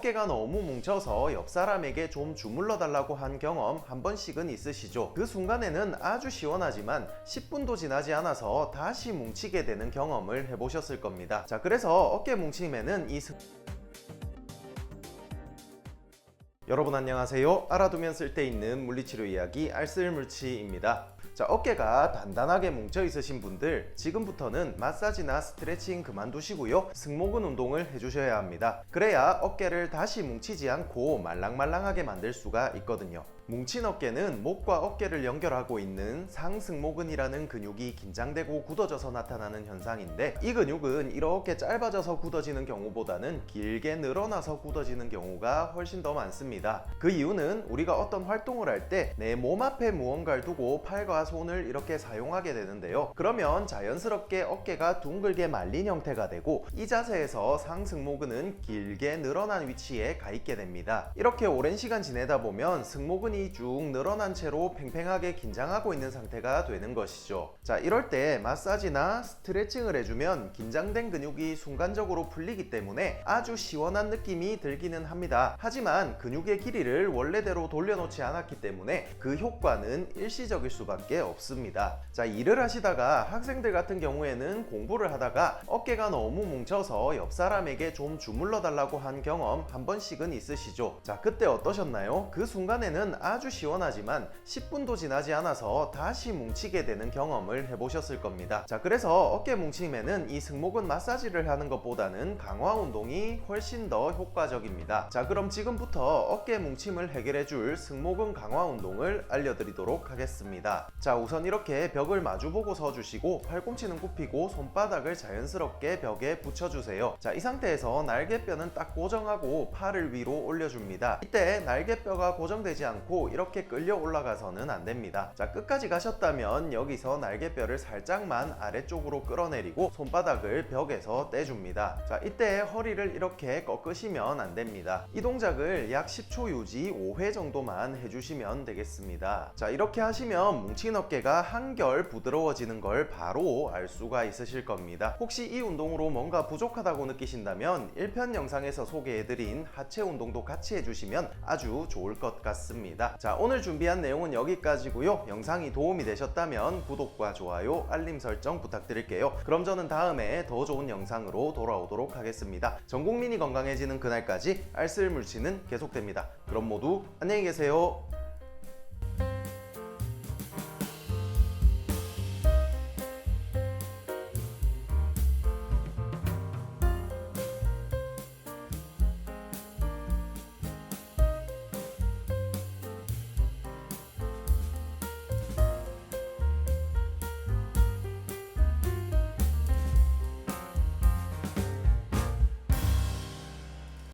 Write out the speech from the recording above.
어깨가 너무 뭉쳐서 옆 사람에게 좀 주물러 달라고 한 경험 한 번씩은 있으시죠? 그 순간에는 아주 시원하지만 10분도 지나지 않아서 다시 뭉치게 되는 경험을 해보셨을 겁니다. 자, 그래서 어깨 뭉침에는 이 습... 여러분 안녕하세요. 알아두면 쓸데있는 물리치료 이야기 알쓸물치입니다. 자, 어깨가 단단하게 뭉쳐 있으신 분들 지금부터는 마사지나 스트레칭 그만두시고요. 승모근 운동을 해주셔야 합니다. 그래야 어깨를 다시 뭉치지 않고 말랑말랑하게 만들 수가 있거든요. 뭉친 어깨는 목과 어깨를 연결하고 있는 상승모근이라는 근육이 긴장되고 굳어져서 나타나는 현상인데 이 근육은 이렇게 짧아져서 굳어지는 경우보다는 길게 늘어나서 굳어지는 경우가 훨씬 더 많습니다. 그 이유는 우리가 어떤 활동을 할 때 내 몸 앞에 무언가를 두고 팔과 손을 이렇게 사용하게 되는데요. 그러면 자연스럽게 어깨가 둥글게 말린 형태가 되고 이 자세에서 상승모근은 길게 늘어난 위치에 가 있게 됩니다. 이렇게 오랜 시간 지내다 보면 승모근이 쭉 늘어난 채로 팽팽하게 긴장하고 있는 상태가 되는 것이죠. 자, 이럴 때 마사지나 스트레칭을 해주면 긴장된 근육이 순간적으로 풀리기 때문에 아주 시원한 느낌이 들기는 합니다. 하지만 근육의 길이를 원래대로 돌려놓지 않았기 때문에 그 효과는 일시적일 수밖에 없습니다. 자, 일을 하시다가 학생들 같은 경우에는 공부를 하다가 어깨가 너무 뭉쳐서 옆 사람에게 좀 주물러 달라고 한 경험 한 번씩은 있으시죠? 자, 그때 어떠셨나요? 그 순간에는 아주 시원하지만 10분도 지나지 않아서 다시 뭉치게 되는 경험을 해보셨을 겁니다. 자, 그래서 어깨 뭉침에는 이 승모근 마사지를 하는 것보다는 강화 운동이 훨씬 더 효과적입니다. 자, 그럼 지금부터 어깨 뭉침을 해결해 줄 승모근 강화 운동을 알려드리도록 하겠습니다. 자, 우선 이렇게 벽을 마주보고 서주시고 팔꿈치는 굽히고 손바닥을 자연스럽게 벽에 붙여주세요. 자, 이 상태에서 날개뼈는 딱 고정하고 팔을 위로 올려줍니다. 이때 날개뼈가 고정되지 않고 이렇게 끌려 올라가서는 안 됩니다. 자, 끝까지 가셨다면 여기서 날개뼈를 살짝만 아래쪽으로 끌어내리고 손바닥을 벽에서 떼줍니다. 자, 이때 허리를 이렇게 꺾으시면 안 됩니다. 이 동작을 약 10초 유지 5회 정도만 해주시면 되겠습니다. 자, 이렇게 하시면 뭉친 어깨가 한결 부드러워지는 걸 바로 알 수가 있으실 겁니다. 혹시 이 운동으로 뭔가 부족하다고 느끼신다면 1편 영상에서 소개해드린 하체 운동도 같이 해주시면 아주 좋을 것 같 습니다. 자, 오늘 준비한 내용은 여기까지고요. 영상이 도움이 되셨다면 구독과 좋아요, 알림 설정 부탁드릴게요. 그럼 저는 다음에 더 좋은 영상으로 돌아오도록 하겠습니다. 전 국민이 건강해지는 그날까지 알쓸 물치는 계속됩니다. 그럼 모두 안녕히 계세요.